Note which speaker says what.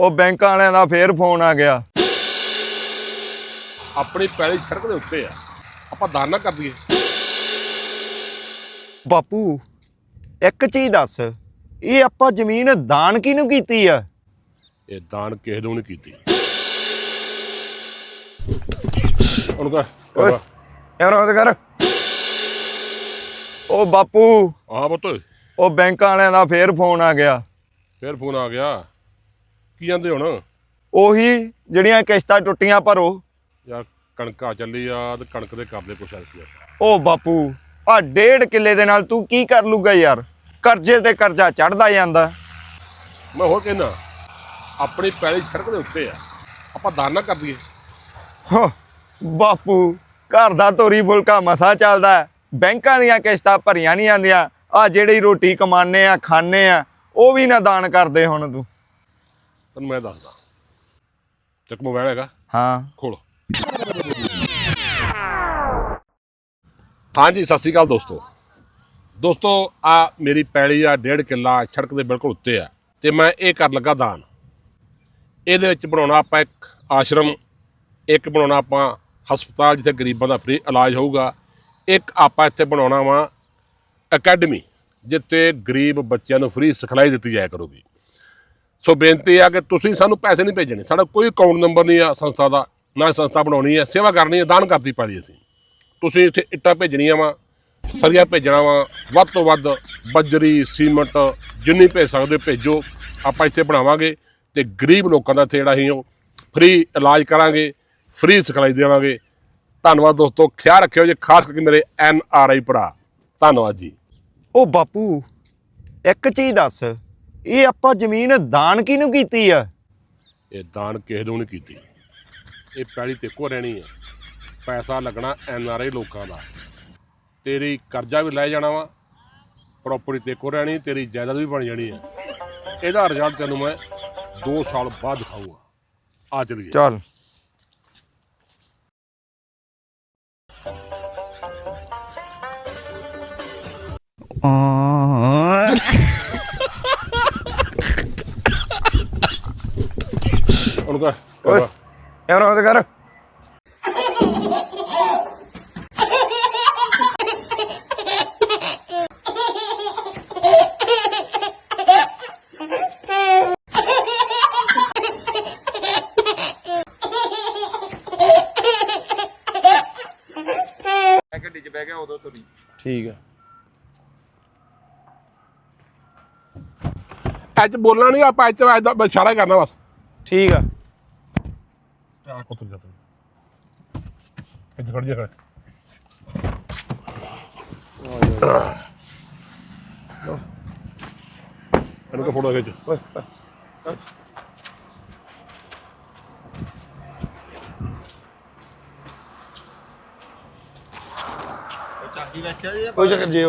Speaker 1: ਉਹ ਬੈਂਕਾਂ ਵਾਲਿਆਂ ਦਾ ਫੇਰ ਫੋਨ ਆ ਗਿਆ।
Speaker 2: ਆਪਣੀ ਪੈਲੀ ਸੜਕ ਦੇ ਉੱਤੇ ਆ। ਆਪਾਂ ਦਾਨ ਨਾ ਕਰ ਦਈਏ।
Speaker 1: ਬਾਪੂ ਇੱਕ ਚੀਜ਼ ਦੱਸ ਇਹ ਆਪਾਂ ਜ਼ਮੀਨ ਦਾਨ ਕਿਹਨੂੰ ਕੀਤੀ ਆ?
Speaker 2: ਇਹ ਦਾਨ ਕਿਸੇ ਨੂੰ ਨਹੀਂ ਕੀਤੀ। ਉਹਨੂੰ ਕਹ
Speaker 1: ਓਏ ਐਵੇਂ ਕਰ। ਉਹ ਬਾਪੂ
Speaker 2: ਆ ਪੁੱਤ।
Speaker 1: ਉਹ ਬੈਂਕਾਂ ਵਾਲਿਆਂ ਦਾ ਫੇਰ ਫੋਨ ਆ ਗਿਆ।
Speaker 2: ਫੇਰ ਫੋਨ ਆ ਗਿਆ। ਕੀ ਜਾਂਦੇ ਹੁਣ?
Speaker 1: ਉਹੀ ਜਿਹੜੀਆਂ ਕਿਸ਼ਤਾਂ ਟੁੱਟੀਆਂ ਭਰੋ।
Speaker 2: ਯਾਰ ਕਣਕਾਂ ਚੱਲੀ ਆ ਤੇ ਕਣਕ ਦੇ ਕਰਦੇ ਕੁਛ ਆ ਕੀ
Speaker 1: ਉਹ ਬਾਪੂ ਆ ਡੇਢ ਕਿੱਲੇ ਦੇ ਨਾਲ ਤੂੰ ਕੀ ਕਰ ਲੂਗਾ ਯਾਰ? ਕਰਜ਼ੇ ਤੇ ਕਰਜ਼ਾ ਚੜਦਾ ਜਾਂਦਾ।
Speaker 2: ਮੈਂ ਹੋਰ ਕਹਿਣਾ ਆਪਣੀ ਪੈਲੀ ਸੜਕ ਦੇ ਉੱਤੇ ਆ। ਆਪਾਂ ਦਾਨ ਨਾ ਕਰ ਦਈਏ।
Speaker 1: ਹੋ, ਬਾਪੂ ਘਰ ਦਾ ਤੋਰੀ ਫੁਲਕਾ ਮਸਾ ਚੱਲਦਾ ਹੈ। ਬੈਂਕਾਂ ਦੀਆਂ ਕਿਸ਼ਤਾਂ ਭਰੀਆਂ ਨਹੀਂ ਜਾਂਦੀਆਂ। ਆ ਜਿਹੜੀ ਰੋਟੀ ਕਮਾਨੇ ਆ ਖਾਣੇ ਆ ਉਹ ਵੀ ਨਾ ਦਾਨ ਕਰਦੇ ਹੁਣ ਤੂੰ।
Speaker 2: ਤੈਨੂੰ ਮੈਂ ਦੱਸਦਾ। ਚੱਕ ਮੋਬਾਈਲ ਹੈਗਾ।
Speaker 1: ਹਾਂ।
Speaker 2: ਖੋਲ ਹਾਂਜੀ ਸਤਿ ਸ਼੍ਰੀ ਅਕਾਲ ਦੋਸਤੋ। ਦੋਸਤੋ ਆ ਮੇਰੀ ਪੈਲੀ ਆ ਡੇਢ ਕਿੱਲਾ ਸੜਕ ਦੇ ਬਿਲਕੁਲ ਉੱਤੇ ਆ। ਤੇ ਮੈਂ ਇਹ ਕਰ ਲੱਗਾ ਦਾਨ। ਇਹਦੇ ਵਿੱਚ ਬਣਾਉਣਾ ਆਪਾਂ ਇੱਕ ਆਸ਼ਰਮ ਇੱਕ ਬਣਾਉਣਾ ਆਪਾਂ ਹਸਪਤਾਲ ਜਿੱਥੇ ਗਰੀਬਾਂ ਦਾ ਫ੍ਰੀ ਇਲਾਜ ਹੋਊਗਾ। ਇੱਕ ਆਪਾਂ ਇੱਥੇ ਬਣਾਉਣਾ ਵਾ ਅਕੈਡਮੀ ਜਿੱਥੇ ਗਰੀਬ ਬੱਚਿਆਂ ਨੂੰ ਫ੍ਰੀ ਸਿਖਲਾਈ ਦਿੱਤੀ ਜਾਇਆ ਕਰੂਗੀ। ਸੋ ਬੇਨਤੀ ਆ ਕਿ ਤੁਸੀਂ ਸਾਨੂੰ ਪੈਸੇ ਨਹੀਂ ਭੇਜਣੇ। ਸਾਡਾ ਕੋਈ ਅਕਾਊਂਟ ਨੰਬਰ ਨਹੀਂ ਆ ਸੰਸਥਾ ਦਾ, ਨਾ ਸੰਸਥਾ ਬਣਾਉਣੀ ਹੈ। ਸੇਵਾ ਕਰਨੀ ਹੈ, ਦਾਨ ਕਰਦੀ ਪਾਲੀ ਅਸੀਂ। ਤੁਸੀਂ ਇੱਥੇ ਇੱਟਾਂ ਭੇਜਣੀਆਂ ਵਾ, ਸਰੀਆ ਭੇਜਣਾ ਵਾ। ਵੱਧ ਤੋਂ ਵੱਧ ਬਜਰੀ, ਸੀਮਟ, ਜਿੰਨੀ ਭੇਜ ਸਕਦੇ ਹੋ ਭੇਜੋ। ਆਪਾਂ ਇੱਥੇ ਬਣਾਵਾਂਗੇ ਤੇ ਗਰੀਬ ਲੋਕਾਂ ਦਾ ਇੱਥੇ ਜਿਹੜਾ ਅਸੀਂ ਉਹ ਫ੍ਰੀ ਇਲਾਜ ਕਰਾਂਗੇ ਫ੍ਰੀ ਸਿਖਲਾਈ ਦੇਵਾਂਗੇ। ਧੰਨਵਾਦ ਦੋਸਤੋ, ਖਿਆਲ ਰੱਖਿਓ ਜੀ, ਖਾਸ ਕਰਕੇ ਮੇਰੇ ਐਨ ਆਰ ਆਈ ਭਰਾ। ਧੰਨਵਾਦ ਜੀ।
Speaker 1: ਉਹ ਬਾਪੂ, ਇੱਕ ਚੀਜ਼ ਦੱਸ। ਇਹ ਆਪਾਂ ਜ਼ਮੀਨ ਦਾਨ ਕਿਹਨੂੰ ਕੀਤੀ ਆ?
Speaker 2: ਇਹ ਦਾਨ ਕਿਸੇ ਨੂੰ ਨਹੀਂ ਕੀਤੀ। ਇਹ ਪੈੜੀ ਤੇ ਕੋ ਰਹਿਣੀ ਹੈ ਪੈਸਾ ਲੱਗਣਾ ਐਨ ਆਰ ਆਈ ਲੋਕਾਂ ਦਾ। ਤੇਰੀ ਕਰਜ਼ਾ ਵੀ ਲੈ ਜਾਣਾ ਵਾ। ਪ੍ਰਾਪਰਟੀ ਤੇ ਕੋ ਰਹਿਣੀ ਤੇਰੀ ਜਾਇਦਾਦ ਵੀ ਬਣ ਜਾਣੀ ਹੈ ਇਹਦਾ ਰਿਜ਼ਲਟ ਤੈਨੂੰ ਮੈਂ 2 ਸਾਲ ਬਾਅਦ ਦਿਖਾਊਂਗਾ। ਆ ਚਲੀਏ।
Speaker 1: ਚੱਲ।
Speaker 2: ਉਹਨੂੰ
Speaker 1: ਐਵੇਂ ਕਰ। ਗੱਡੀ 'ਚ ਬਹਿ ਗਿਆ ਉਦੋਂ ਤੁਰੀ। ਠੀਕ ਆ।
Speaker 2: ਅੱਜ ਬੋਲਣਾ ਨਹੀਂ ਆਪਾਂ ਅੱਜ ਅੱਜ ਦਾ ਇਸ਼ਾਰਾ ਕਰਨਾ ਬਸ।
Speaker 1: ਠੀਕ ਆ।
Speaker 2: ਇਹਨੂੰ ਫੋਟੋ ਖਿੱਚ।
Speaker 1: ਕੋਈ ਚੱਕਰ ਜੇ